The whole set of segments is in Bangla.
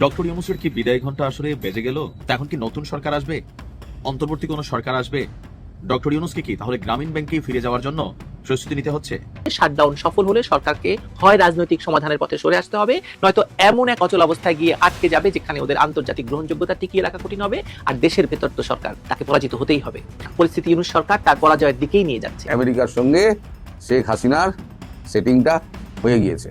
ডক্টর ইউনুসের কি বিদায় ঘণ্টা আসলে বেজে গেল? তা এখন কি নতুন সরকার আসবে? অন্তর্বর্তী কোনো সরকার আসবে? ডক্টর ইউনুসকে কি তাহলে গ্রামীণ ব্যাংকেই ফিরে যাওয়ার জন্য প্রস্তুতি নিতে হচ্ছে? শাটডাউন সফল হলে সরকারকে হয় রাজনৈতিক সমাধানের পথে সরে আসতে হবে নয়তো এমন এক অচল অবস্থায় গিয়ে আটকে যাবে যেখানে ওদের আন্তর্জাতিক গ্রহণযোগ্যতা টিকিয়ে রাখা কঠিন হবে আর দেশের ভেতর তো সরকার তাকে পরাজিত হতেই হবে। পরিস্থিতি ইউনুস সরকার তার পরাজয়ের দিকেই নিয়ে যাচ্ছে। আমেরিকার সঙ্গে শেখ হাসিনার সেটিংটা হয়ে গিয়েছে।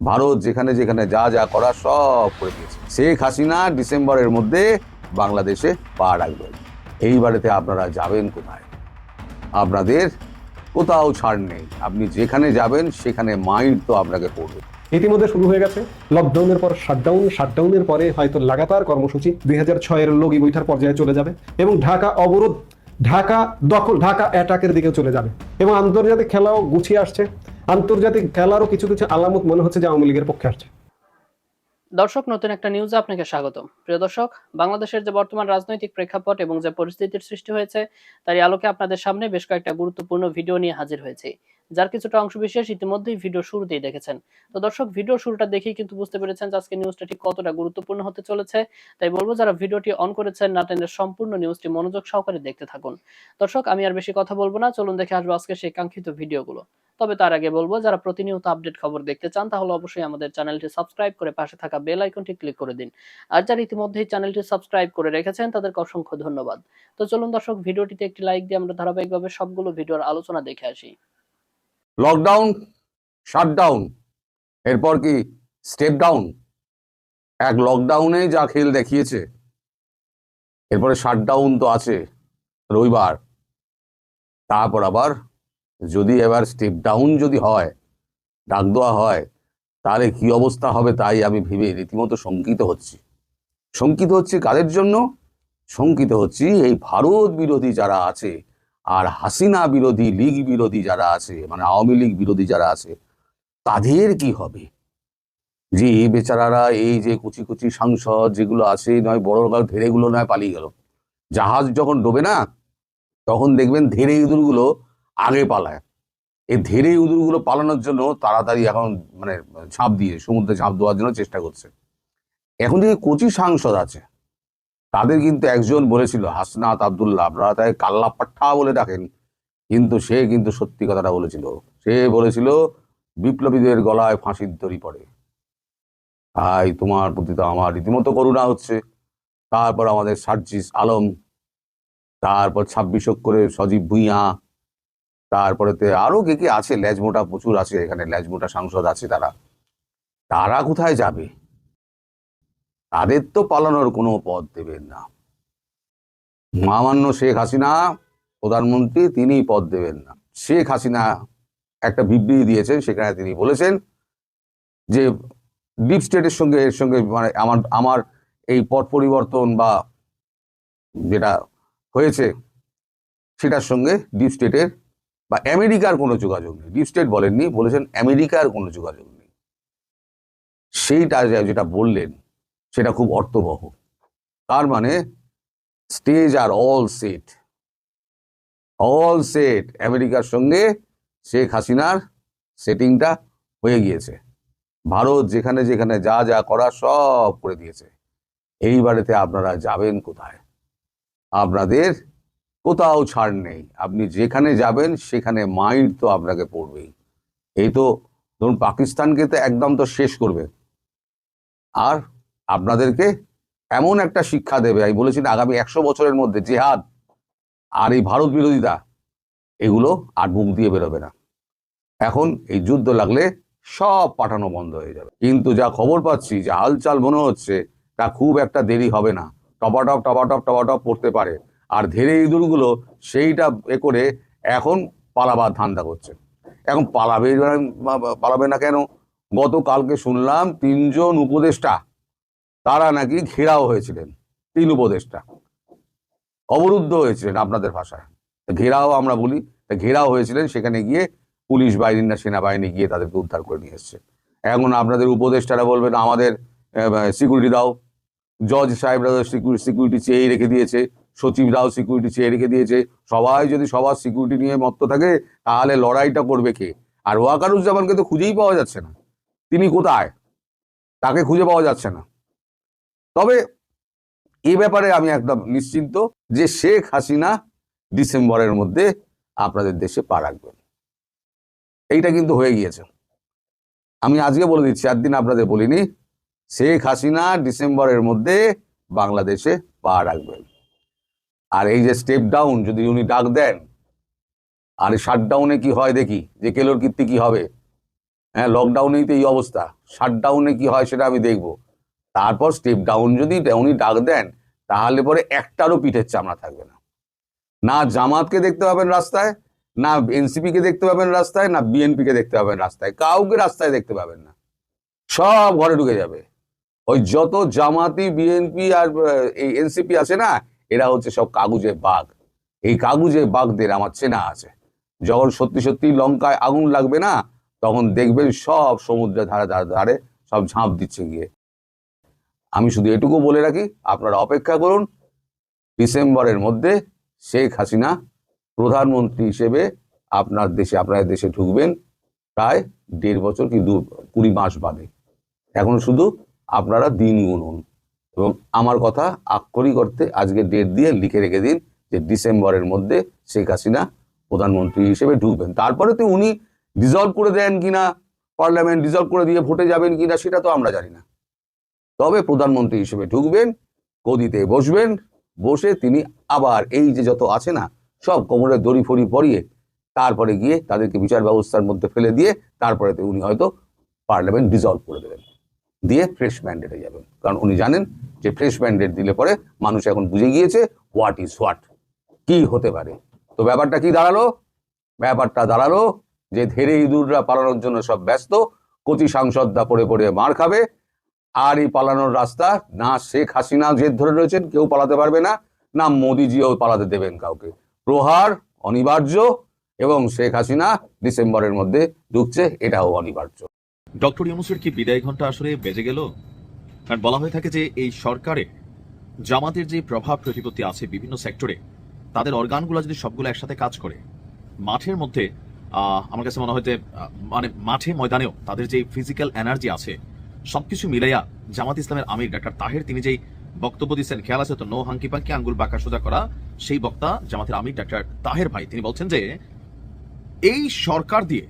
ভারত যেখানে যেখানে যা যা করা সব করে দিয়েছে। শেখ হাসিনা ডিসেম্বরের মধ্যে বাংলাদেশে পা রাখবেন। এইবারেতে আপনারা যাবেন কোথায়? আপনাদের কোথাও ছাড় নেই। আপনি যেখানে যাবেন, সেখানে মাইন্ড তো আপনাকে পড়বে ইতিমধ্যে শুরু হয়ে গেছে লকডাউনের পর শাটডাউন শাটডাউনের পরে হয়তো লাগাতার কর্মসূচি দুই হাজার ছয়ের লগি বৈঠার পর্যায়ে চলে যাবে এবং ঢাকা অবরোধ, ঢাকা দখল, ঢাকা অ্যাটাকের দিকে চলে যাবে। এবং আন্তর্জাতিক খেলাও গুছিয়ে আসছে। আন্তর্জাতিক খেলারও কিছু কিছু আলামত মনে হচ্ছে যে আওয়ামী লীগের পক্ষে আসছে। দর্শক, নতুন একটা নিউজে আপনাকে স্বাগত প্রিয় দর্শক, বাংলাদেশের যে বর্তমান রাজনৈতিক প্রেক্ষাপট এবং যে পরিস্থিতির সৃষ্টি হয়েছে, তারই আলোকে আপনাদের সামনে বেশ কয়েকটা গুরুত্বপূর্ণ ভিডিও নিয়ে হাজির হয়েছে। যার কিছুটা অংশবিশেষ ইতিমধ্যেই ভিডিও শুরুতেই দেখেছেন। তো দর্শক, ভিডিও শুরুটা দেখেই কিন্তু বুঝতে পেরেছেন যে আজকে নিউজটা ঠিক কতটা গুরুত্বপূর্ণ হতে চলেছে। তাই বলব, যারা ভিডিওটি অন করেছেন, না টেনের সম্পূর্ণ নিউজটি মনোযোগ সহকারে দেখতে থাকুন। দর্শক, আমি আর বেশি কথা বলব না, চলুন দেখে আসব আজকে সেই কাঙ্ক্ষিত ভিডিওগুলো। তবে তার আগে বলব, যারা প্রতিনিয়ত আপডেট খবর দেখতে চান, তাহলে অবশ্যই আমাদের চ্যানেলটি সাবস্ক্রাইব করে পাশে থাকা বেল আইকনটি ক্লিক করে দিন। আর যারা ইতিমধ্যেই চ্যানেলটি সাবস্ক্রাইব করে রেখেছেন, তাদেরকে অসংখ্য ধন্যবাদ। তো চলুন দর্শক, ভিডিওটিতে একটি লাইক দিয়ে আমরা ধারাবাহিকভাবে সবগুলো ভিডিওর আলোচনা দেখে আসি। লকডাউন শাটডাউন এরপর কি? স্টেপ ডাউন এক লকডাউনে যা খেল দেখিয়েছে। এরপরে শাটডাউন তো আছে, রবিবার। তারপর আবার যদি এবার স্টেপ ডাউন যদি হয়, ডাক দেওয়া হয়, তাহলে কি অবস্থা হবে তাই আমি ভেবে রীতিমতো শঙ্কিত হচ্ছি। শঙ্কিত হচ্ছে কাদের জন্য? শঙ্কিত হচ্ছি এই ভারত বিরোধী যারা আছে আর হাসিনা বিরোধী, লীগ বিরোধী যারা আছে মানে আওয়ামী লীগ বিরোধী যারা আছে, তাদের কি হবে? যে এই বেচারারা, এই যে কুচি কুচি সাংসদ যেগুলো আছে, নয় বড় কাল ধেড়েগুলো নয় পালিয়ে গেল। জাহাজ যখন ডোবে না, তখন দেখবেন ধেড়ে ইঁদুরগুলো আগে পালায়। এই ধেড়ে ইঁদুরগুলো পালানোর জন্য তাড়াতাড়ি এখন মানে ঝাঁপ দিয়ে, সমুদ্রে ঝাঁপ দেওয়ার জন্য চেষ্টা করছে। এখন যে কচি সাংসদ আছে তাদের কিন্তু একজন বলেছিল, হাসনাত আবদুল্লাহ, আপনারা তাই কাল্লা পাঠা বলে ডাকেন। কিন্তু সে কিন্তু সত্যি কথাটা বলেছিল। সে বলেছিল, বিপ্লবীদের গলায় ফাঁসির দড়ি পড়ে। তাই তোমার প্রতি তো আমার রীতিমতো করুণা হচ্ছে। তারপর আমাদের সার্জিস আলম, তারপর ছাব্বিশ করে সজীব ভুইয়া, তারপরেতে আরও কে কে আছে? ল্যাজমোটা প্রচুর আছে এখানে, ল্যাজমোটা সাংসদ আছে তারা। তারা কোথায় যাবে? তাদের তো পালানোর কোনো পথ দেবেন না। মহামান্য শেখ হাসিনা, প্রধানমন্ত্রী তিনি পদ দেবেন না। শেখ হাসিনা একটা বিবৃতি দিয়েছেন, সেখানে তিনি বলেছেন যে ডিপ স্টেটের সঙ্গে, এর সঙ্গে মানে আমার আমার এই পট পরিবর্তন বা যেটা হয়েছে, সেটার সঙ্গে ডিপ স্টেটের বা আমেরিকার কোনো যোগাযোগ নেই। ডিপ স্টেট বলেননি, বলেছেন আমেরিকার কোনো যোগাযোগ নেই। সেইটা যেটা বললেন সেটা খুব অর্থবহ। তার মানে স্টেজ আর অল সেট অল সেট আমেরিকার সঙ্গে শেখ হাসিনার সেটিংটা হয়ে গিয়েছে। ভারত যেখানে যেখানে যা যা করা সব করে দিয়েছে। এইবারেতে আপনারা যাবেন কোথায়? আপনাদের কোথাও ছাড় নেই। আপনি যেখানে যাবেন, সেখানে মাইন্ড তো আপনাকে পড়বেই। এই তো, ধরুন, পাকিস্তানকে তো একদম তো শেষ করবে। আর আপনাদেরকে এমন একটা শিক্ষা দেবে। আমি বলেছি না, আগামী একশো বছরের মধ্যে জেহাদ আর এই ভারত বিরোধিতা এগুলো আর মুখ দিয়ে বেরোবে না। এখন এই যুদ্ধ লাগলে সব পাঠানো বন্ধ হয়ে যাবে। কিন্তু যা খবর পাচ্ছি যা হালচাল মনে হচ্ছে তা খুব একটা দেরি হবে না। টপাটপ টপাটপ টপাটপ পড়তে পারে। আর ধেরে ইঁদুরগুলো সেইটা এ করে এখন পালাবার ধান্দা করছে। এখন পালাবে পালাবে না কেন? গতকালকে শুনলাম তিনজন উপদেষ্টা তারা নাকি ঘেরাও হয়েছিলেন, তিন উপদেষ্টা। অবরুদ্ধ হয়েছিলেন আপনাদের ভাষায়। ঘেরাও আমরা বলি ঘেরাও হয়েছিলেন, সেখানে গিয়ে পুলিশ বাহিনী না সেনাবাহিনী গিয়ে তাদেরকে উদ্ধার করে নিয়ে এসছে। এখন আপনাদের উপদেষ্টারা বলবেন, আমাদের সিকিউরিটি দাও। জজ সাহেবরা সিকিউরিটি চেয়ে রেখে দিয়েছে, সচিবরাও সিকিউরিটি চেয়ে রেখে দিয়েছে। সবাই যদি সবার সিকিউরিটি নিয়ে মত্ত থাকে, তাহলে লড়াইটা করবে কে? আর ওয়াকারুজ্জামানকে তো খুঁজেই পাওয়া যাচ্ছে না। তিনি কোথায়? তাকে খুঁজে পাওয়া যাচ্ছে না। তবে এ ব্যাপারে আমি একদম নিশ্চিন্ত যে শেখ হাসিনা ডিসেম্বরের মধ্যে আপনাদের দেশে পা রাখবেন। এইটা কিন্তু হয়ে গিয়েছে। আমি আজকে বলে দিচ্ছি, একদিন আপনাদের বলিনি, শেখ হাসিনা ডিসেম্বরের মধ্যে বাংলাদেশে পা রাখবেন। আর এই যে স্টেপ ডাউন যদি উনি ডাক দেন, আর শাটডাউনে কি হয় দেখি, যে কেলোর কীর্তি কি হবে? হ্যাঁ লকডাউনেই তো এই অবস্থা। শাটডাউনে কি হয় সেটা আমি দেখব। তারপর স্টেপ ডাউন যদি উনি ডাক দেন, তাহলে পরে একটারও পিঠের চামড়া থাকবে না। না জামাতকে দেখতে পাবেন রাস্তায়, না এনসিপি কে দেখতে পাবেন রাস্তায়, না বিএনপি কে দেখতে পাবেন রাস্তায়। কাউকে রাস্তায় দেখতে পাবেন না। সব ঘরে ঢুকে যাবে। ওই যত জামাতি, বিএনপি আর এই এনসিপি আছে না, এরা হচ্ছে সব কাগুজে বাঘ। এই কাগুজে বাঘদের আমার চেনা আছে। যখন সত্যি সত্যি লঙ্কায় আগুন লাগবে না, তখন দেখবেন সব সমুদ্রের ধারে ধারে ধারে সব ঝাঁপ দিচ্ছে গিয়ে। আমি শুধু এটুকু বলে রাখি, আপনারা অপেক্ষা করুন। ডিসেম্বরের মধ্যে শেখ হাসিনা প্রধানমন্ত্রী হিসেবে আপনার দেশে, আপনাদের দেশে ঢুকবেন প্রায় দেড় বছর কি দু, কুড়ি মাস বাদে। এখন শুধু আপনারা দিন গুনুন এবং আমার কথা আক্ষরিক করতে আজকে ডেট দিয়ে লিখে রেখে দিন যে ডিসেম্বরের মধ্যে শেখ হাসিনা প্রধানমন্ত্রী হিসেবে ঢুকবেন। তারপরে তো উনি ডিজলভ করে দেন কিনা পার্লামেন্ট ডিজলভ করে দিয়ে ভোটে যাবেন কিনা, সেটা তো আমরা জানি না। তবে প্রধানমন্ত্রী হিসেবে ঢুকবেন, গদিতে বসবেন, বসে তিনি আবার এই যে যত আছে না, সব কোমরে দড়ি ফড়ি পরিয়ে তারপরে গিয়ে তাদেরকে বিচার ব্যবস্থার মধ্যে ফেলে দিয়ে তারপরে উনি হয়তো পার্লামেন্ট ডিজলভ করে দেবেন। দিয়ে ফ্রেশ ম্যান্ডেটে যাবেন। কারণ উনি জানেন যে ফ্রেশ ম্যান্ডেট দিলে পরে মানুষ এখন বুঝে গিয়েছে হোয়াট ইজ হোয়াট কি হতে পারে। তো ব্যাপারটা কি দাঁড়াল? ব্যাপারটা দাঁড়াল যে ধেরে ইঁদুররা পালানোর জন্য সব ব্যস্ত, কচি সাংসদরা পড়ে পড়ে মার খাবে আর এই পালানোর রাস্তা না শেখ হাসিনা জেদ ধরে রয়েছেন কেউ পালাতে পারবে না না মোদিজিও পালাতে দেবেন কাউকে। প্রহার অনিবার্য এবং শেখ হাসিনা ডিসেম্বরের মধ্যে ঢুকছে এটাও অনিবার্য। ডক্টর ইউনুসের কি বিদায় ঘণ্টা আসলে বেজে গেল? কারণ বলা হয়ে থাকে যে এই সরকারে জামাতের যে প্রভাব প্রতিপত্তি আছে বিভিন্ন সেক্টরে তাদের অর্গানগুলো যদি সবগুলো একসাথে কাজ করে মাঠের মধ্যে আমার কাছে মনে হয় যে, মানে মাঠে ময়দানেও তাদের যে ফিজিক্যাল এনার্জি আছে সবকিছু মিলাইয়া জামাত ইসলামের আমির ডাক্তার তাহের, তিনি যেই বক্তব্য দিচ্ছেন, খেয়াল আছে তো, নো হাঙ্কি পাঙ্কি, আঙ্গুল বাঁকা সোজা করা, সেই বক্তা জামাতের আমির ডাক্তার তাহের ভাই। তিনি বলছেন যে, এই সরকার দিয়ে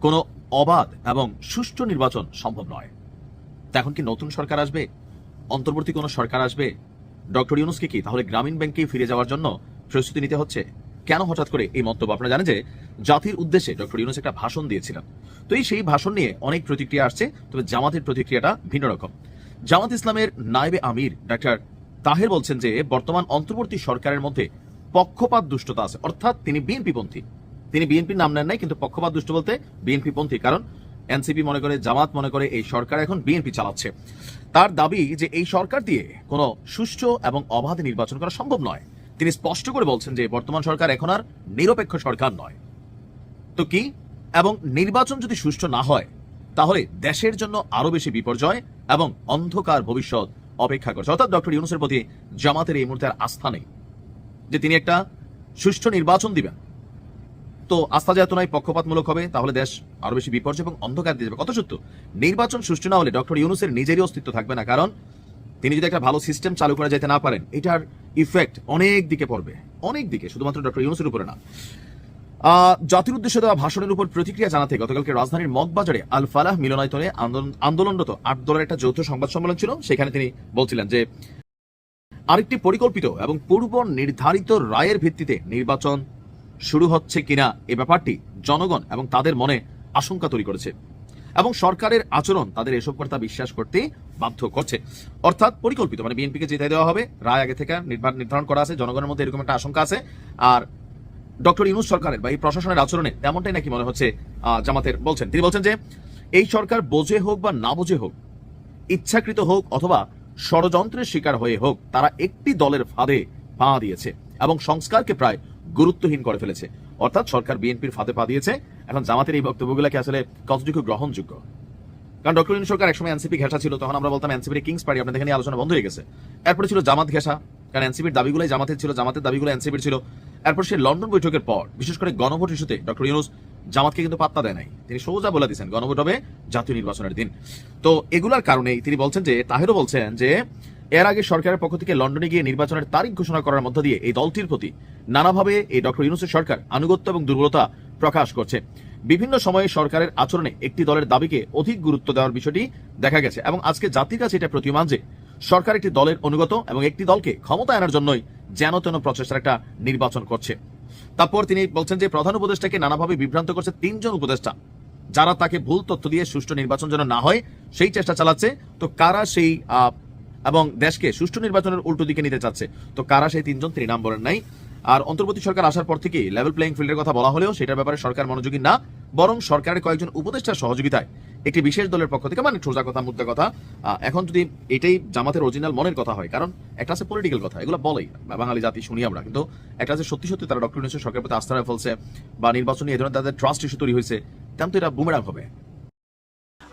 কোনো অবাধ এবং সুষ্ঠু নির্বাচন সম্ভব নয়। এখন কি নতুন সরকার আসবে? অন্তর্বর্তী কোনো সরকার আসবে? ডক্টর ইউনুসকে কি তাহলে গ্রামীণ ব্যাংকে ফিরে যাওয়ার জন্য প্রস্তুতি নিতে হচ্ছে? কেন হঠাৎ করে এই মন্তব্য? আপনারা জানেন যে জাতির উদ্দেশ্যে ডক্টর ইউনুস একটা ভাষণ দিয়েছিলেন। তো এই সেই ভাষণ নিয়ে অনেক প্রতিক্রিয়া আসছে, তবে জামাতের প্রতিক্রিয়াটা ভিন্ন রকম। জামাত ইসলামের নায়েবে আমির ডাক্তার তাহের বলছেন যে বর্তমান অন্তর্বর্তী সরকারের মধ্যে পক্ষপাত দুষ্টতা আছে। অর্থাৎ তিনি বিএনপি পন্থী তিনি বিএনপির নাম নেন নাই, কিন্তু পক্ষপাত দুষ্ট বলতে বিএনপি পন্থী কারণ এনসিপি মনে করে, জামাত মনে করে এই সরকার এখন বিএনপি চালাচ্ছে। তার দাবি যে এই সরকার দিয়ে কোনো সুষ্ঠু এবং অবাধ নির্বাচন করা সম্ভব নয়। তিনি স্পষ্ট করে বলছেন যে বর্তমান সরকার এখন আর নিরপেক্ষ সরকার নয়। তো কি? এবং নির্বাচন যদি সুষ্ঠু না হয়, তাহলে দেশের জন্য আরও বেশি বিপর্যয় এবং অন্ধকার ভবিষ্যৎ অপেক্ষা করছে। অর্থাৎ ডক্টর ইউনুসের প্রতি জামাতের এই মুহূর্তে আর আস্থা নেই যে তিনি একটা সুষ্ঠু নির্বাচন দিবেন। তো আস্থা যেহেতু নয় পক্ষপাতমূলক হবে, তাহলে দেশ আরও বেশি বিপর্যয় এবং অন্ধকার দিয়ে যাবে। কত সত্য? নির্বাচন সুষ্ঠু না হলে ডক্টর ইউনুসের নিজেরই অস্তিত্ব থাকবে না, কারণ তিনি যদি একটা ভালো সিস্টেম চালু করা যেতে না পারেন, এটার ইফেক্ট অনেক দিকে পড়বে। অনেক দিকে, শুধুমাত্র ডক্টর ইউনুসের উপরে না। জাতির উদ্দেশ্যে দেওয়া ভাষণের উপর প্রতিক্রিয়া জানাতে গতকালকে রাজধানীর মগবাজারে আল ফালাহ মিলনায়তনে আন্দোলন- আন্দোলনরত আট দলের একটা যৌথ সংবাদ সম্মেলন ছিল। সেখানে তিনি বলছিলেন যে, আরেকটি পরিকল্পিত এবং পূর্ব নির্ধারিত রায়ের ভিত্তিতে নির্বাচন শুরু হচ্ছে কিনা এ ব্যাপারটি জনগণ এবং তাদের মনে আশঙ্কা তৈরি করেছে। এবং সরকারের আচরণ তাদের এসব কথা বিশ্বাস করতে বাধ্য করছে। অর্থাৎ পরিকল্পিত মানে বিএনপিকে জিতাই দেওয়া হবে, রায় আগে থেকে নির্ধারণ করা আছে, জনগণের মধ্যে এরকম একটা আশঙ্কা আছে। আর ডক্টর ইউনুস সরকারের বা এই প্রশাসনের আচরণে তেমনটাই নাকি মনে হচ্ছে জামাতের বলছেন। তিনি বলছেন যে, এই সরকার বোঝে হোক বা না বোঝে হোক, ইচ্ছাকৃত হোক অথবা ষড়যন্ত্রের শিকার হয়ে হোক, তারা একটি দলের ফাঁদে পা দিয়েছে এবং সংস্কারকে প্রায় গুরুত্বহীন করে ফেলেছে। অর্থাৎ সরকার বিএনপির ফাঁদে পা দিয়েছে। এখন জামাতের এই বক্তব্যগুলোকে আসলে কতটুকু গ্রহণযোগ্য? কারণ ডক্টর ইউনুস সরকার একসময় এনসিপি ঘেঁষা ছিল, তখন আমরা বলতাম এনসিপির কিংস পার্টি আপনাদের এখানে আলোচনা বন্ধ হয়ে গেছে। এরপরে ছিল জামাত ঘেঁষা, কারণ এনসিপির দাবিগুলোই জামাতের ছিল, জামাতের দাবিগুলো এনসিপির ছিল। এরপর সেই লন্ডন বৈঠকের পর, বিশেষ করে গণভোট ইস্যুতে ডক্টর ইউনুস জামাতকে কিন্তু পাত্তা দেয় নাই। তিনি সোজা বলে দিয়েছেন, গণভোট হবে জাতীয় নির্বাচনের দিন। তো এগুলার কারণেই তিনি বলছেন যে, তাহেরও বলছেন যে, এর আগে সরকারের পক্ষ থেকে লন্ডনে গিয়ে নির্বাচনের তারিখ ঘোষণা করার মধ্য দিয়ে এই দলটির প্রতি নানাভাবে এই ডক্টর ইউনুসের সরকার আনুগত্য এবং দুর্বলতা প্রকাশ করছে। বিভিন্ন সময়ে সরকারের আচরণে একটি দলের দাবিকে অধিক গুরুত্ব দেওয়ার বিষয়টি দেখা গেছে এবং আজকে জাতির কাছে এটা প্রতীয়মান যে সরকার একটি দলের অনুগত এবং একটি দলকে ক্ষমতা আনার জন্যই যেন তেন প্রচেষ্টার একটা নির্বাচন করছে। তারপর তিনি বলছেন যে প্রধান উপদেষ্টাকে নানাভাবে বিভ্রান্ত করছে তিনজন উপদেষ্টা। যারা তাকে ভুল তথ্য দিয়ে সুষ্ঠু নির্বাচন যেন না হয়, সেই চেষ্টা চালাচ্ছে। তো কারা সেই এবং দেশকে সুষ্ঠু নির্বাচনের উল্টো দিকে নিতে চাচ্ছে? তো কারা সেই তিনজন? তিনি নাম বলেন নাই। আর অন্তর্বর্তী সরকার আসার পর থেকে লেভেল প্লেইং ফিল্ডের কথা বলা হলেও সেটার ব্যাপারে সরকার মনোযোগী না, বরং সরকারের কয়েকজন উপদেষ্টার সহযোগিতায় একটি বিশেষ দলের পক্ষ থেকে মানে সোজা কথা, মুদ্রা কথা এখন যদি এটাই জামাতের অরিজিনাল মনের কথা হয়, কারণ একটা আছে পলিটিক্যাল কথা, এগুলো বলেই, বাঙালি জাতি শুনি আমরা, কিন্তু একটা আছে সত্যি সত্যি, তারা ডক্টর ইউনুসের সরকারের প্রতি আস্থা ফেলছে বা নির্বাচনী এই ধরনের তাদের ট্রাস্ট ইস্যু তৈরি হয়েছে, তেমন তো এটা বুমেরাং হবে।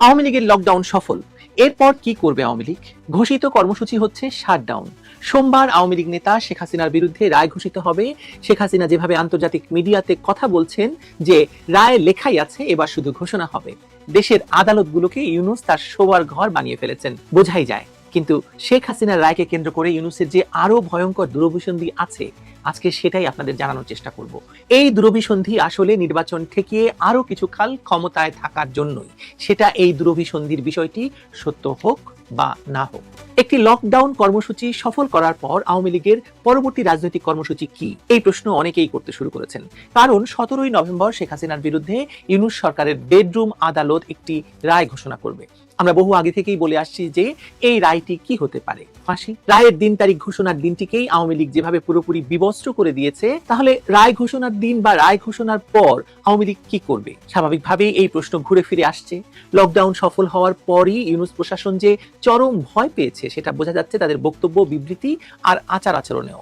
আওয়ামী লীগের লকডাউন সফল। এরপর কি করবে আওয়ামী লীগ? ঘোষিত কর্মসূচি হচ্ছে শাটডাউন সোমবার আওয়ামী লীগ নেতা শেখ হাসিনার বিরুদ্ধে রায় ঘোষিত হবে। শেখ হাসিনা যেভাবে আন্তর্জাতিক মিডিয়াতে কথা বলছেন যে রায় লেখাই আছে, এবার শুধু ঘোষণা হবে। দেশের আদালতগুলোকে ইউনুস তার শোবার ঘর বানিয়ে ফেলেছেন। বোঝাই যায়। কিন্তু শেখ হাসিনার রায়কে কেন্দ্র করে ইউনুসের যে আরও ভয়ঙ্কর দুরভিসন্ধি আছে, আজকে সেটাই আপনাদের জানানোর চেষ্টা করব। এই দুরভিসন্ধি আসলে নির্বাচন ঠেকিয়ে আরও কিছু কাল ক্ষমতায় থাকার জন্যই। সেটা এই দুরভিসন্ধির বিষয়টি সত্য হোক বা না হোক। একটি লকডাউন কর্মসূচি সফল করার পর আওয়ামী লীগের পরবর্তী রাজনৈতিক কর্মসূচি কি? এই প্রশ্ন অনেকেই করতে শুরু করেছেন। কারণ সতেরোই নভেম্বর শেখ হাসিনার বিরুদ্ধে ইউনুস সরকারের বেডরুম আদালত একটি রায় ঘোষণা করবে। আমরা বহু আগে থেকেই বলে আসছি যে এই রায়টি কি হতে পারে? ফাঁসি? রায়ের দিন তারিখ ঘোষণার দিনটিকেই আওয়ামী লীগ যেভাবে পুরোপুরি বিবস্ত্র করে দিয়েছে, তাহলে রায় ঘোষণার দিন বা রায় ঘোষণার পর আওয়ামী লীগ কি করবে? স্বাভাবিকভাবেই এই প্রশ্ন ঘুরে ফিরে আসছে। লকডাউন সফল হওয়ার পরই ইউনুস প্রশাসন যে চরম ভয় পেয়েছে, সেটা বোঝা যাচ্ছে তাদের বক্তব্য, বিবৃতি আর আচার আচরণেও।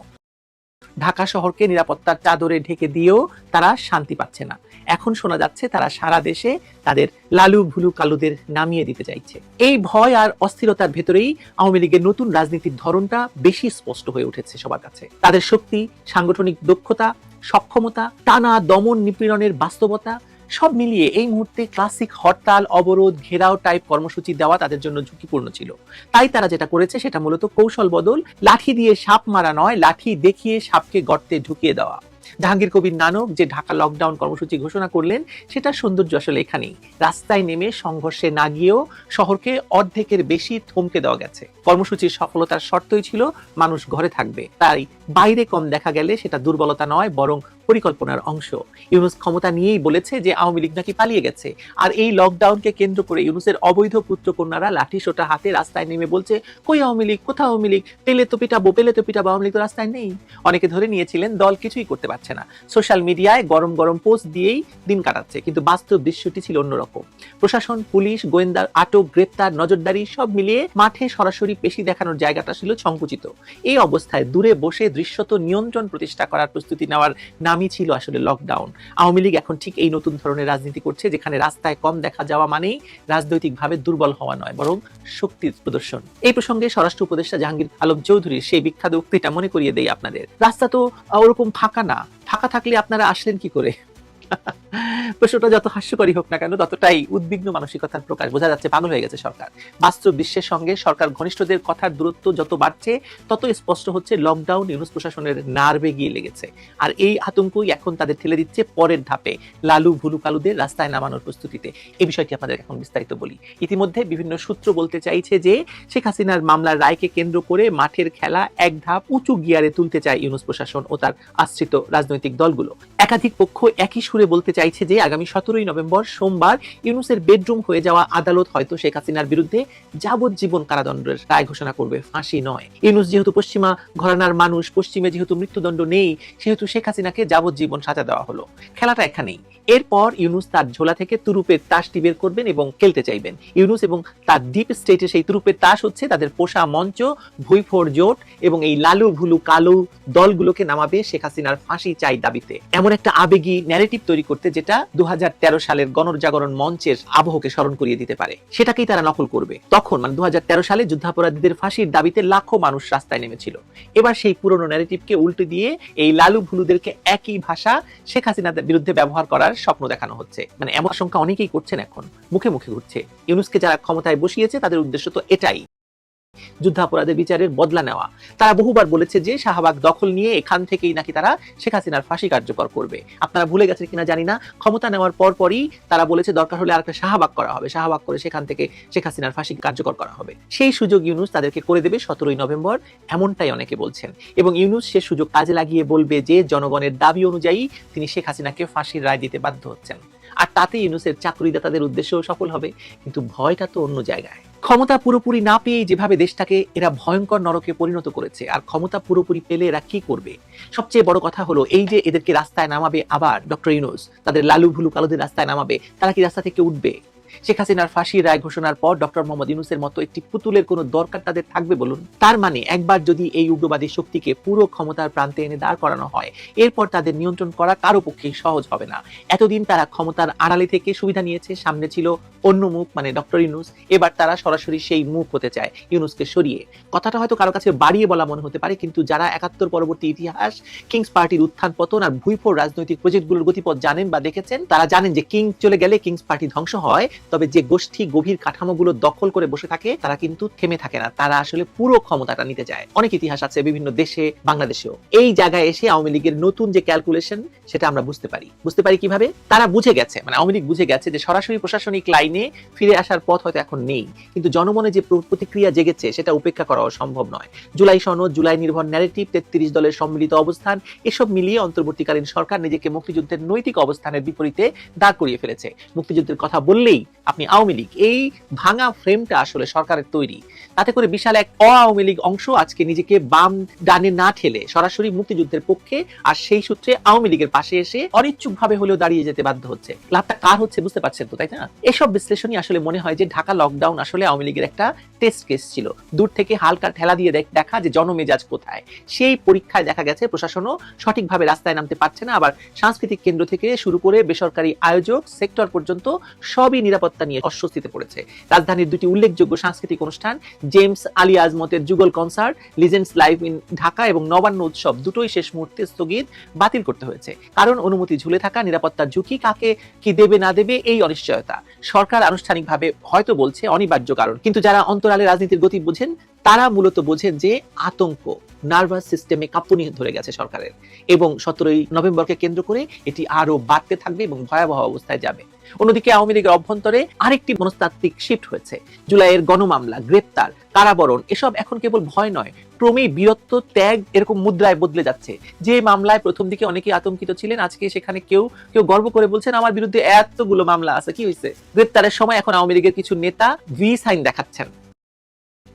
ঢাকা শহরকে নিরাপত্তার চাদরে ঢেকে দিয়েও তারা শান্তি পাচ্ছে না। এখন শোনা যাচ্ছে তারা সারা দেশে তাদের লালু ভুলু কালুদের নামিয়ে দিতে চাইছে। এই ভয় আর অস্থিরতার ভেতরেই আওয়ামী লীগের নতুন রাজনীতির ধরনটা বেশি স্পষ্ট হয়ে উঠেছে সবার কাছে। তাদের শক্তি, সাংগঠনিক দক্ষতা, সক্ষমতা, টানা দমন নিপীড়নের বাস্তবতা, সব মিলিয়ে এই মুহূর্তে ক্লাসিক হরতাল, অবরোধ, ঘেরাও টাইপ কর্মসূচি দেওয়া তাদের জন্য ঝুঁকিপূর্ণ ছিল। তাই তারা যেটা করেছে সেটা মূলত কৌশল বদল, লাঠি দিয়ে সাপ মারা নয়, লাঠি দেখিয়ে সাপকে গর্তে ঢুকিয়ে দেওয়া। জাহাঙ্গীর কবির নানক যে ঢাকা লকডাউন কর্মসূচি ঘোষণা করলেন, সেটা সৌন্দর্য আসলে এখানেই। রাস্তায় নেমে সংঘর্ষে না গিয়েও শহরকে অর্ধেকের বেশি থমকে দেওয়া গেছে। কর্মসূচির সফলতার শর্তই ছিল, মানুষ ঘরে থাকবে। তাই বাইরে কম দেখা গেলে সেটা দুর্বলতা নয়, বরং পরিকল্পনার অংশ। ইউনুস ক্ষমতা নিয়েই বলেছে যে আওয়ামী লীগ নাকি পালিয়ে গেছে। আর এই লকডাউনকে কেন্দ্র করে ইউনুসের অবৈধ পুত্রকন্যারা লাঠি সোটা হাতে রাস্তায় নেমে বলছে, কই আওয়ামী লীগ? কোথাও আওয়ামী লীগ? পেলে তো পিটাবো, পেলে তো পিটাবো, আওয়ামী লীগ তো রাস্তায় নেই। অনেকে ধরে নিয়েছিলেন, দল কিছুই করতে পারছে না। সোশ্যাল মিডিয়ায় গরম গরম পোস্ট দিয়েই দিন কাটাচ্ছে, কিন্তু বাস্তব দৃশ্যটি ছিল অন্যরকম। প্রশাসন, পুলিশ, গোয়েন্দা, আটক, গ্রেপ্তার, নজরদারি সব মিলিয়ে মাঠে সরাসরি পেশি দেখানোর জায়গাটা ছিল সংকুচিত। এই অবস্থায় দূরে বসে দৃশ্যত নিয়ন্ত্রণ প্রতিষ্ঠা করার প্রস্তুতি নেওয়ার নামই ছিল আসলে লকডাউন আওয়ামী লীগ এখন ঠিক এই নতুন ধরনের রাজনীতি করছে, যেখানে রাস্তায় কম দেখা যাওয়া মানেই রাজনৈতিকভাবে দুর্বল হওয়া নয়, বরং শক্তির প্রদর্শন। এই প্রসঙ্গে স্বরাষ্ট্র উপদেষ্টা জাহাঙ্গীর আলম চৌধুরীর সেই বিখ্যাত উক্তিটা মনে করিয়ে দেই আপনাদের। রাস্তা তো ওরকম ফাঁকা না। ফাঁকা থাকলে আপনারা আসলেন কি করে? প্রশ্নটা যত হাস্যকরী হোক না কেন, ততটাই উদ্বিগ্ন মানসিকতার প্রকাশ। বোঝা যাচ্ছে পাগল হয়ে গেছে সরকার। বাস্তব বিশ্বের সঙ্গে সরকার ঘনিষ্ঠদের কথার দূরত্ব যত বাড়ছে, তত স্পষ্ট হচ্ছে লকডাউন ইউনুস প্রশাসনের নার্ভে গিয়ে লেগেছে। আর এই আতঙ্কই এখন তাদের ঠেলে দিচ্ছে পরের ধাপে, লালু ভুলু কালুদের রাস্তায় নামানোর প্রস্তুতিতে। এই বিষয়টি আপনাদের এখন বিস্তারিত বলি। ইতিমধ্যে বিভিন্ন সূত্র বলতে চাইছে যে, শেখ হাসিনার মামলার রায়কে কেন্দ্র করে মাঠের খেলা এক ধাপ উঁচু গিয়ারে তুলতে চায় ইউনুস প্রশাসন ও তার আশ্রিত রাজনৈতিক দলগুলো। একাধিক পক্ষ একই সুরে বলতে চাইছে যে আগামী সতেরোই নভেম্বর সোমবার ইউনুসের বেডরুম হয়ে যাওয়া আদালত হয়তো শেখ হাসিনার বিরুদ্ধে যাবজ্জীবন কারাদণ্ডের রায় ঘোষণা করবে, ফাঁসি নয়। ইউনুস যেহেতু পশ্চিমা ঘরানার মানুষ, পশ্চিমে যেহেতু মৃত্যুদণ্ড নেই, সেহেতু শেখ হাসিনাকে যাবজ্জীবন সাজা দেওয়া হলো। খেলাটা এখানেই। এরপর ইউনুস তার ঝোলা থেকে তুরুপের তাসটি বের করবেন এবং খেলতে চাইবেন। ইউনুস এবং তার ডিপ স্টেটে সেই তুরুপের তাস হচ্ছে তাদের পোষা মঞ্চ ভুইফোর জোট এবং এই লালু ভুলু কালু দলগুলোকে নামাবে শেখ হাসিনার ফাঁসি চাই দাবিতে। এমন একটা আবেগী ন্যারেটিভ তৈরি করতে যেটা দু হাজার তেরো সালের গণজাগরণ মঞ্চের আবহকে স্মরণ করিয়ে দিতে পারে। সেটাকেই তারা নকল করবে। তখন মানে দু সালে যুদ্ধাপরাধীদের ফাঁসির দাবিতে লাখো মানুষ রাস্তায় নেমেছিল। এবার সেই পুরনো ন্যারেটিভকে উল্টে দিয়ে এই লালু ভুলুদেরকে একই ভাষা শেখ হাসিনার বিরুদ্ধে ব্যবহার করার স্বপ্ন দেখানো হচ্ছে। মানে এমন আশঙ্কা অনেকেই করছেন এখন। মুখে মুখে ঘুরছে। ইউনুসকে যারা ক্ষমতায় বসিয়েছে, তাদের উদ্দেশ্য তো এটাই। যুদ্ধাপরাধের বিচারের বদলা নেওয়া। তারা বহুবার বলেছে যে শাহবাগ দখল নিয়ে এখান থেকেই নাকি তারা শেখ হাসিনার ফাঁসি কার্যকর করবে। আপনারা ভুলে গেছেন কিনা জানি না। ক্ষমতা নেওয়ার পর পরই তারা বলেছে দরকার হলে আরেকটা শাহবাগ করা হবে। শাহবাগ করে সেখান থেকে শেখ হাসিনার ফাঁসি কার্যকর করা হবে। সেই সুযোগ ইউনুস তাদেরকে করে দেবে সতেরোই নভেম্বর, এমনটাই অনেকে বলছেন। এবং ইউনুস সে সুযোগ কাজে লাগিয়ে বলবে যে জনগণের দাবি অনুযায়ী তিনি শেখ হাসিনাকে ফাঁসির রায় দিতে বাধ্য হচ্ছেন। আর তাতে ইউনুসের চাকরিদাতাদের উদ্দেশ্যও সফল হবে। কিন্তু ভয়টা তো অন্য জায়গায়। ক্ষমতা পুরোপুরি না পেয়ে যেভাবে দেশটাকে এরা ভয়ঙ্কর নরকে পরিণত করেছে, আর ক্ষমতা পুরোপুরি পেলে এরা কি করবে? সবচেয়ে বড় কথা হলো, এই যে এদেরকে রাস্তায় নামাবে আবার, ডক্টর ইউনুস, তাদের লালু ভুলু কালোদের রাস্তায় নামাবে, তারা কি রাস্তা থেকে উঠবে? শেখ হাসিনার ফাঁসির রায় ঘোষণার পর ডক্টর মোহাম্মদ ইউনুসের মতো একটি পুতুলের কোনো দরকার তাদের থাকবে বলুন? তার মানে একবার যদি এই উগ্রবাদী শক্তিকে পুরো ক্ষমতার প্রান্তে এনে দাঁড় করানো হয়, এরপর তাদের নিয়ন্ত্রণ করা কারও পক্ষেই সহজ হবে না। এতদিন তারা ক্ষমতার আড়ালে থেকে সুবিধা নিয়েছে, সামনে ছিল অন্য মুখ মানে ডক্টর ইউনুস। এবার তারা সরাসরি সেই মুখ হতে চায়, ইউনুসকে সরিয়ে। কথাটা হয়তো কারও কাছে বাড়িয়ে বলা মনে হতে পারে, কিন্তু যারা একাত্তর পরবর্তী ইতিহাস, কিংস পার্টির উত্থান, পতন আর ভুইফোর রাজনৈতিক প্রজেক্টগুলোর গতিপথ জানেন বা দেখেছেন, তারা জানেন যে কিং চলে গেলে কিংস পার্টি ধ্বংস হয় তবে যে গোষ্ঠী গভীর কাঠামোগুলো দখল করে বসে থাকে, তারা কিন্তু থেমে থাকে না। তারা আসলে পুরো ক্ষমতাটা নিতে যায় অনেক ইতিহাস আছে বিভিন্ন দেশে, বাংলাদেশেও। এই জায়গায় এসে আওয়ামী লীগের নতুন যে ক্যালকুলেশন সেটা আমরা বুঝতে পারি। বুঝতে পারি কীভাবে? তারা বুঝে গেছে মানে আওয়ামী লীগ বুঝে গেছে যে সরাসরি প্রশাসনিক লাইনে ফিরে আসার পথ হয়তো এখন নেই। কিন্তু জনমনে যে প্রতিক্রিয়া জেগেছে, সেটা উপেক্ষা করাও সম্ভব নয়। জুলাই সনদ, জুলাই নির্ভর ন্যারেটিভ তেত্রিশ দলের সম্মিলিত অবস্থান, এসব মিলিয়ে অন্তর্বর্তীকালীন সরকার নিজেকে মুক্তিযুদ্ধের নৈতিক অবস্থানের বিপরীতে দাঁড় করিয়ে ফেলেছে। মুক্তিযুদ্ধের কথা বললেই আপনি আওয়ামী লীগ, এই ভাঙা ফ্রেমটা আসলে সরকারের তৈরি। তাতে করে বিশাল এক অ আওয়ামী লীগ অংশ আজকে নিজেকে বাম ডানে না ঠেলে সরাসরি মুক্তিযুদ্ধের পক্ষে আর সেই সূত্রে আওয়ামী লীগের পাশে এসে অনিচ্ছুক ভাবে হলেও দাঁড়িয়ে যেতে বাধ্য হচ্ছে। লাভটা কার হচ্ছে বুঝতে পারছেন তো, তাই না? এসব বিশ্লেষণই আসলে মনে হয় যে ঢাকা লকডাউন আসলে আওয়ামী লীগের একটা টেস্ট কেস ছিল। দূর থেকে হালকা ঠেলা দিয়ে দেখ- যে জনমেজাজ কোথায়। সেই পরীক্ষায় দেখা গেছে প্রশাসনও সঠিকভাবে রাস্তায় নামতে পারছে না। আবার সাংস্কৃতিক কেন্দ্র থেকে শুরু করে বেসরকারি আয়োজক সেক্টর পর্যন্ত সবই নিরাপত্তা নিয়ে অস্বস্তিতে পড়েছে। রাজধানীর দুটি উল্লেখযোগ্য সাংস্কৃতিক অনুষ্ঠান, জেমস আলী আজমতের যুগল concert, legends live in Dhaka এবং নবান্ন উৎসব দুটোই শেষ মুহূর্তে স্থগিত বাতিল করতে হয়েছে। কারণ অনুমতি ঝুলে থাকা নিরাপত্তার ঝুঁকি কাকে কি দেবে না দেবে এই অনিশ্চয়তা। সরকার আনুষ্ঠানিকভাবে হয়তো বলছে অনিবার্য কারণ। কিন্তু যারা অন্তরালে রাজনীতির গতি বোঝেন, তারা মূলত বোঝেন যে আতঙ্ক। নার্ভাস সিস্টেমে কাঁপুনি ধরে গেছে সরকারের। এবং সতেরোই নভেম্বরকে কেন্দ্র করে এটি আরও বাড়তে থাকবে এবং ভয়াবহ অবস্থায় যাবে। অন্যদিকে আওয়ামী লীগের অভ্যন্তরে আরেকটি মনস্তাত্ত্বিক শিফট হয়েছে। জুলাইয়ের গণমামলা, গ্রেপ্তার, কারাবরণ, এসব এখন কেবল ভয় নয়, ক্রমেই বীরত্ব, ত্যাগ এরকম মুদ্রায় বদলে যাচ্ছে। যে মামলায় প্রথম দিকে অনেকে আতঙ্কিত ছিলেন, আজকে সেখানে কেউ কেউ গর্ব করে বলছেন, আমার বিরুদ্ধে এতগুলো মামলা আছে, কি হয়েছে গ্রেপ্তারের সময় এখন আওয়ামী লীগের কিছু নেতা ভি সাইন দেখাচ্ছেন।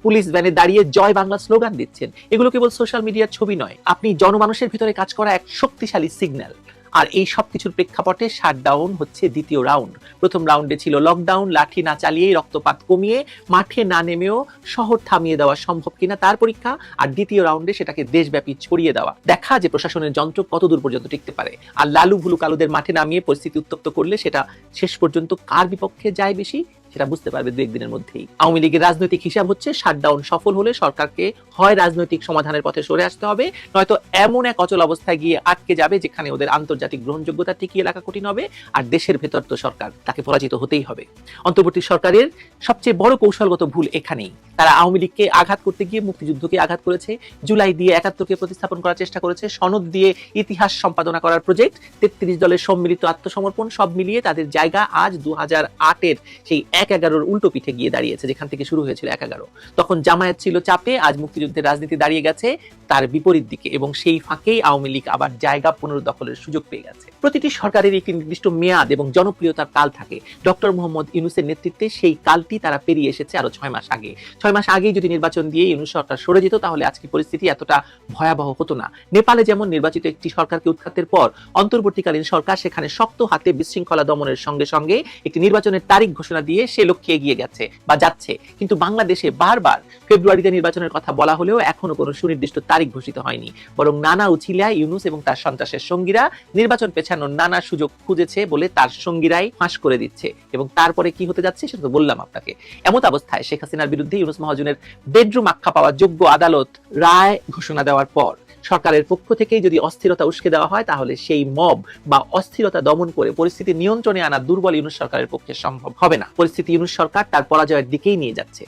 পুলিশ ভ্যানে দাঁড়িয়ে জয় বাংলা স্লোগান দিচ্ছেন। এগুলো কেবল সোশ্যাল মিডিয়ার ছবি নয়, আপনি জনমানুষের ভিতরে কাজ করা এক শক্তিশালী সিগন্যাল আর এই সব কিছুর প্রেক্ষাপটে শাটডাউন হচ্ছে দ্বিতীয় রাউন্ড প্রথম রাউন্ডে ছিল লকডাউন লাঠি না চালিয়েই রক্তপাত কমিয়ে মাঠে না নেমেও শহর থামিয়ে দেওয়া সম্ভব কিনা তার পরীক্ষা, আর দ্বিতীয় রাউন্ডে সেটাকে দেশব্যাপী ছড়িয়ে দেওয়া। দেখা যে প্রশাসনের যন্ত্র কত দূর পর্যন্ত টিকতে পারে। আর লালু ভুলু কালুদের মাঠে নামিয়ে পরিস্থিতি উত্তপ্ত করলে সেটা শেষ পর্যন্ত কার বিপক্ষে যায় বেশি? সেটা বুঝতে পারবে দু একদিনের মধ্যেই। আওয়ামী লীগের রাজনৈতিক হিসাব হচ্ছে শাটডাউন সফল হলে সরকারকে হয় রাজনৈতিক সমাধানের পথে সরে আসতে হবে, নয়তো এমন এক অচল অবস্থায় গিয়ে আটকে যাবে যেখানে ওদের আন্তর্জাতিক গ্রহণযোগ্যতা টিকিয়ে রাখা কঠিন হবে, আর দেশের ভেতর তো সরকার, তাকে পরাজিত হতেই হবে। অন্তর্বর্তী সরকারের সবচেয়ে বড় কৌশলগত ভুল এখানেই। তারা আওয়ামী লীগকে আঘাত করতে গিয়ে মুক্তিযুদ্ধকে আঘাত করেছে, জুলাই দিয়ে একাত্তরকে প্রতিস্থাপন করার চেষ্টা করেছে, সনদ দিয়ে ইতিহাস সম্পাদনা করার প্রজেক্ট তেত্রিশ দলের সম্মিলিত আত্মসমর্পণ, সব মিলিয়ে তাদের জায়গা আজ দু হাজার আটের সেই এক এগারোর উল্টো পিঠে গিয়ে দাঁড়িয়েছে, যেখান থেকে শুরু হয়েছিল এক এগারো। তখন জামায়াত ছিল চাপে, আজ মুক্তিযুদ্ধের রাজনীতি দাঁড়িয়ে গেছে তার বিপরীত দিকে এবং সেই ফাঁকেই আওয়ামী লীগ আবার জায়গা পুনরুদ্দখলের সুযোগ পেয়ে গেছে। প্রতিটি সরকারের একটি নির্দিষ্ট মেয়াদ এবং জনপ্রিয়তার কাল থাকে। ডক্টর মোহাম্মদ ইউনুসের নেতৃত্বে সেই কালটি তারা পেরিয়ে এসেছে আরও ছয় মাস আগে। ছয় মাস আগেই যদি নির্বাচন দিয়ে ইউনুস সরকার সরে যেত, তাহলে আজকে পরিস্থিতি এতটা ভয়াবহ হতো না। নেপালে যেমন নির্বাচিত একটি সরকারকে উৎখাতের পর, অন্তর্বর্তীকালীন সরকার সেখানে শক্ত হাতে বিশৃঙ্খলা দমনের সঙ্গে সঙ্গে একটি নির্বাচনের তারিখ ঘোষণা দিয়ে সে লক্ষ্যে এগিয়ে গেছে বা যাচ্ছে। কিন্তু বাংলাদেশে বারবার ফেব্রুয়ারিতে নির্বাচনের কথা বলা হলেও এখনও কোনো সুনির্দিষ্ট তারিখ ঘোষিত হয়নি। বরং নানা উছিলায় ইউনুস এবং তার সন্ত্রাসের সঙ্গীরা নির্বাচন পেছানোর নানা সুযোগ খুঁজেছে বলে তার সঙ্গীরাই ফাঁস করে দিচ্ছে। এবং তারপরে কি হতে যাচ্ছে সেটা তো বললাম আপনাকে। এমত অবস্থায় শেখ হাসিনার বিরুদ্ধে ইউনুস মহাজনের বেডরুম আখ্যা পাওয়া যোগ্য আদালত রায় ঘোষণা দেওয়ার পর সরকারের পক্ষ থেকেই যদি অস্থিরতা উস্কে দেওয়া হয়, তাহলে সেই মব বা অস্থিরতা দমন করে পরিস্থিতি নিয়ন্ত্রণে আনা দুর্বল ইউনুস সরকারের পক্ষে সম্ভব হবে না। পরিস্থিতি ইউনুস সরকার তার পরাজয়ের দিকেই নিয়ে যাচ্ছে।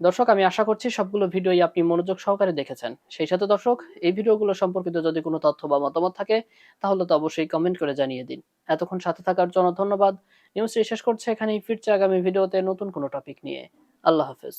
দর্শক, আমি আশা করছি সবগুলো ভিডিওই আপনি মনোযোগ সহকারে দেখেছেন। সেই সাথে দর্শক, এই ভিডিওগুলো সম্পর্কিত যদি কোনো তথ্য বা মতামত থাকে, তাহলে তো অবশ্যই কমেন্ট করে জানিয়ে দিন। এতক্ষণ সাথে থাকার জন্য ধন্যবাদ। নিউজটি শেষ করছে এখানেই, ফিরছে আগামী ভিডিওতে নতুন কোনো টপিক নিয়ে। আল্লাহ হাফেজ।